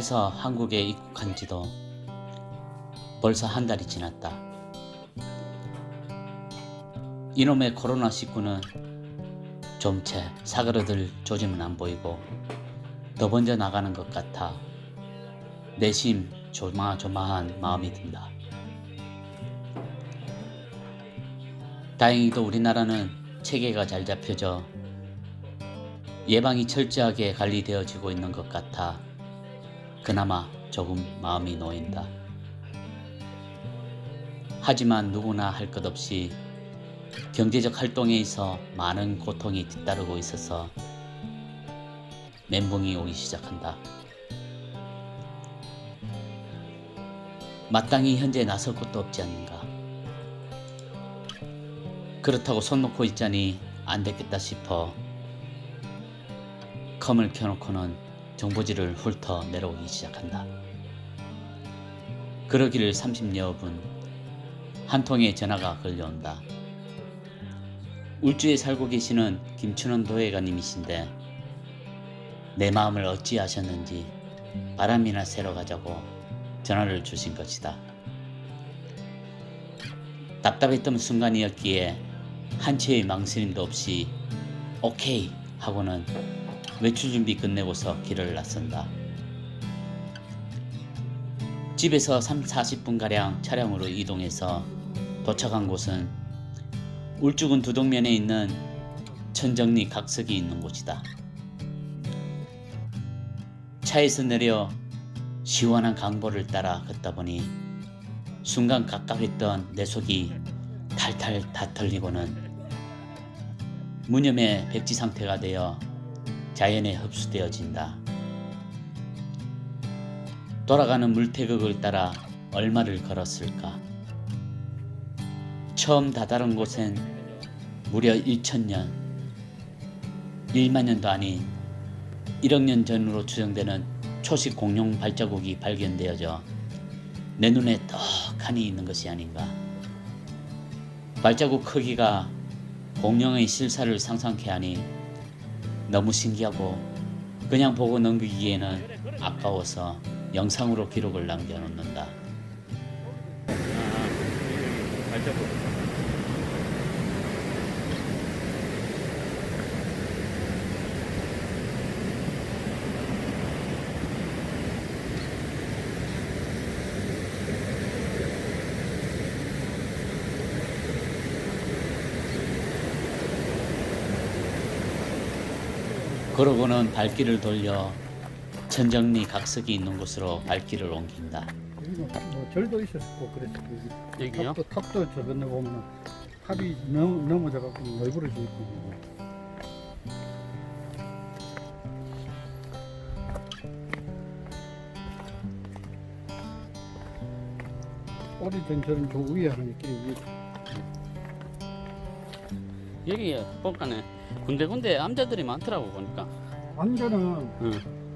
일본에서 한국에 입국한 지도 벌써 한 달이 지났다. 이놈의 코로나19는 좀 채 사그러들 조짐은 안 보이고 더 번져 나가는 것 같아 내심 조마조마한 마음이 든다. 다행히도 우리나라는 체계가 잘 잡혀져 예방이 철저하게 관리되어지고 있는 것 같아 그나마 조금 마음이 놓인다. 하지만 누구나 할 것 없이 경제적 활동에 있어 많은 고통이 뒤따르고 있어서 멘붕이 오기 시작한다. 마땅히 현재 나설 곳도 없지 않는가. 그렇다고 손 놓고 있자니 안 됐겠다 싶어 컴을 켜놓고는 정보지를 훑어 내려오기 시작한다. 그러기를 30여 분, 한 통의 전화가 걸려온다. 울주에 살고 계시는 김춘원 도회가님이신데 내 마음을 어찌하셨는지 바람이나 새러 가자고 전화를 주신 것이다. 답답했던 순간이었기에 한치의 망설임도 없이 오케이 하고는 외출 준비 끝내고서 길을 나선다. 집에서 3, 40분가량 차량으로 이동해서 도착한 곳은 울주군 두동면에 있는 천정리 각석이 있는 곳이다. 차에서 내려 시원한 강보를 따라 걷다 보니 순간 갑갑했던 내 속이 탈탈 다 털리고는 무념의 백지 상태가 되어 자연에 흡수되어진다. 돌아가는 물태극을 따라 얼마를 걸었을까? 처음 다다른 곳엔 무려 1천년, 1만 년도 아닌 1억 년 전으로 추정되는 초식 공룡 발자국이 발견되어져 내 눈에 떡하니 있는 것이 아닌가. 발자국 크기가 공룡의 실사를 상상케 하니 너무 신기하고 그냥 보고 넘기기에는 아까워서 영상으로 기록을 남겨놓는다. 그러고는 발길을 돌려 천정리 각석이 있는 곳으로 발길을 옮긴다. 여기는 뭐 절도 있었고 그랬어. 여기 여기요? 탑도 탑도 저 건너 보면 탑이 넘 넘어져 갖고 넓어져 있고. 오래된 저는 저 위에 하나 있게 여기 여기 보니까는 군데군데 암자들이 많더라고 보니까. 남자는 응.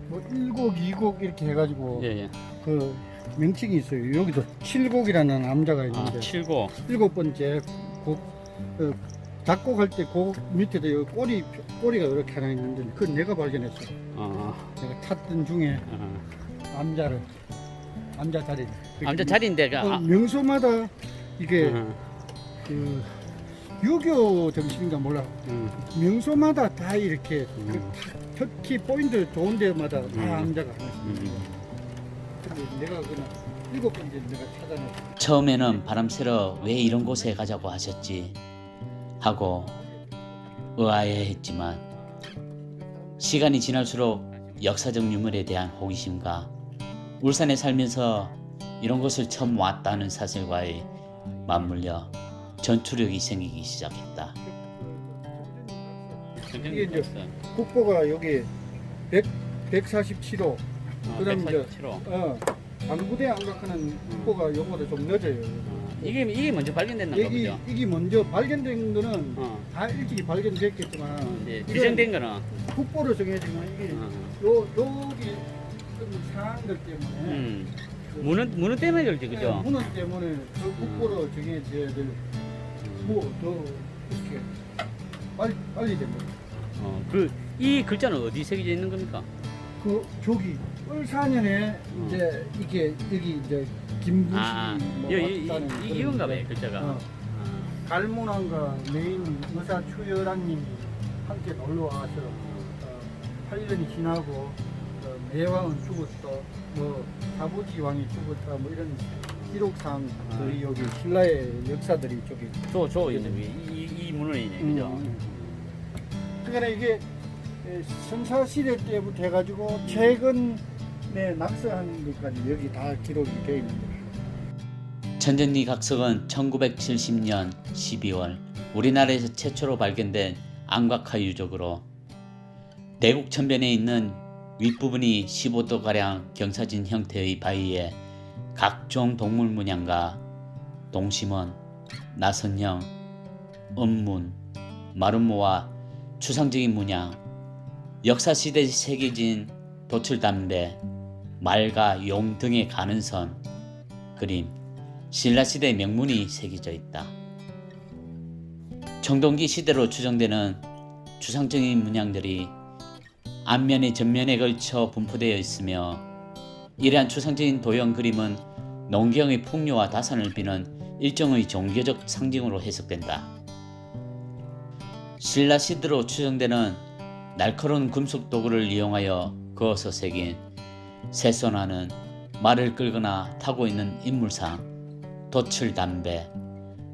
뭐 일곡, 이곡 이렇게 해가지고 예, 예. 그 명칭이 있어요. 여기도 칠곡이라는 남자가 아, 있는데 칠고. 일곱 번째 곡 그, 작곡할 때 곡 밑에도 여기 꼬리 꼬리가 이렇게 하나 있는데 그건 내가 발견했어. 어, 내가 찾던 중에 어. 암자를 암자 자리. 암자 자리인데 그 어, 아, 명소마다 이게 어, 그 유교 정신인가 몰라. 음, 명소마다 다 이렇게 음. 그 특히 포인트 좋은 데마다 다 음. 암자가 하나씩 있는 음. 거야. 근데 내가 그냥 일곱 번째 내가 찾아냈어. 처음에는 바람 쐬러 왜 이런 곳에 가자고 하셨지 하고 의아해했지만 시간이 지날수록 역사적 유물에 대한 호기심과 울산에 살면서 이런 곳을 처음 왔다는 사실과의 맞물려 전투력이 생기기 시작했다. 이게 이제 국보가 여기 100, 147호. 그다음 이제- 147호. 어, 방구대 안각하는 국보가 요거보다 좀 늦어요. 이게 이게 먼저 발견됐나 여기 보죠. 이게 먼저 발견된 거는 어. 다 일찍이 발견됐겠지만 네, 이건 규정된 거는 국보로 정해지면 이게 어. 요 여기 좀 사항들 때문에 음. 그, 무는 무는 때문에 그렇지 그죠? 네, 문헌 때문에 그 국보로 정해져야 될 뭐더 이렇게 빨리 빨리 됩니다. 어, 그 이 글자는 어디 새겨져 있는 겁니까? 그 저기 을사년에 음. 이제 이게 여기 이제 김부시 아, 뭐 이, 이, 왔다는 이, 이건가 봐요, 거. 글자가. 어, 갈문왕과 메인 의사 추열왕님이 함께 놀러 와서 어, 8년이 지나고 어, 매왕은 죽었다, 뭐 사부지 왕이 죽었다, 뭐 이런 기록상들이 여기 신라의 역사들이 저기 저, 저, 이, 이, 이 문헌이네, 그죠? 음. 그러니까 이게 에, 선사 시대 때부터 해가지고 최근에 낙서한 것까지 여기 다 기록이 되어 있는 거예요. 천정리 각석은 1970년 12월 우리나라에서 최초로 발견된 안각화 유적으로 대국 천변에 있는 윗부분이 15도가량 경사진 형태의 바위에 각종 동물 문양과 동심원, 나선형, 음문, 마름모와 추상적인 문양, 역사시대에 새겨진 도출담배, 말과 용 등의 가는선, 그림, 신라시대 명문이 새겨져 있다. 청동기 시대로 추정되는 추상적인 문양들이 앞면에 전면에 걸쳐 분포되어 있으며 이러한 추상적인 도형 그림은 농경의 풍요와 다산을 비는 일종의 종교적 상징으로 해석된다. 신라 시대로 추정되는 날카로운 금속 도구를 이용하여 그어서 새긴 세손하는 말을 끌거나 타고 있는 인물상, 도출 담배,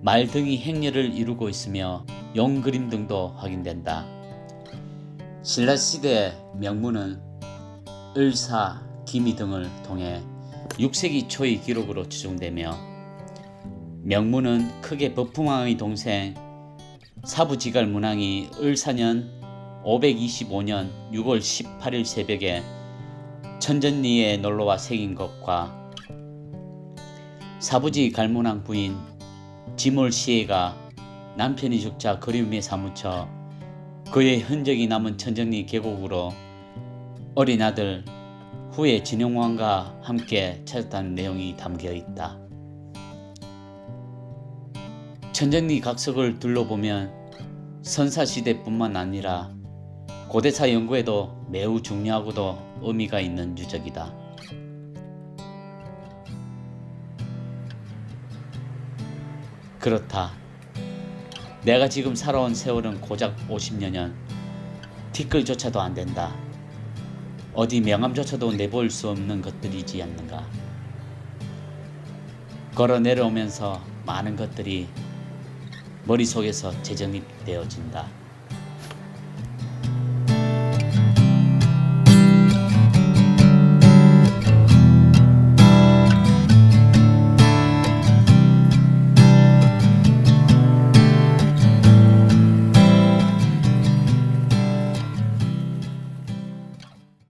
말 등이 행렬을 이루고 있으며 용 그림 등도 확인된다. 신라 시대 명문은 을사, 기미 등을 통해 6세기 초의 기록으로 추정되며 명문은 크게 버풍왕의 동생 사부지갈 문왕이 을사년 525년 6월 18일 새벽에 천전리에 놀러와 새긴 것과 사부지 갈문왕 부인 지몰 시애가 남편이 죽자 그리움에 사무쳐 그의 흔적이 남은 천정리 계곡으로 어린 아들 후에 진영왕과 함께 찾았다는 내용이 담겨 있다. 천정리 각석을 둘러보면 선사시대뿐만 아니라 고대사 연구에도 매우 중요하고도 의미가 있는 유적이다. 그렇다. 내가 지금 살아온 세월은 고작 50여 년. 티끌조차도 안 된다. 어디 명함조차도 내볼 수 없는 것들이지 않는가. 걸어 내려오면서 많은 것들이 머릿속에서 재정립되어진다.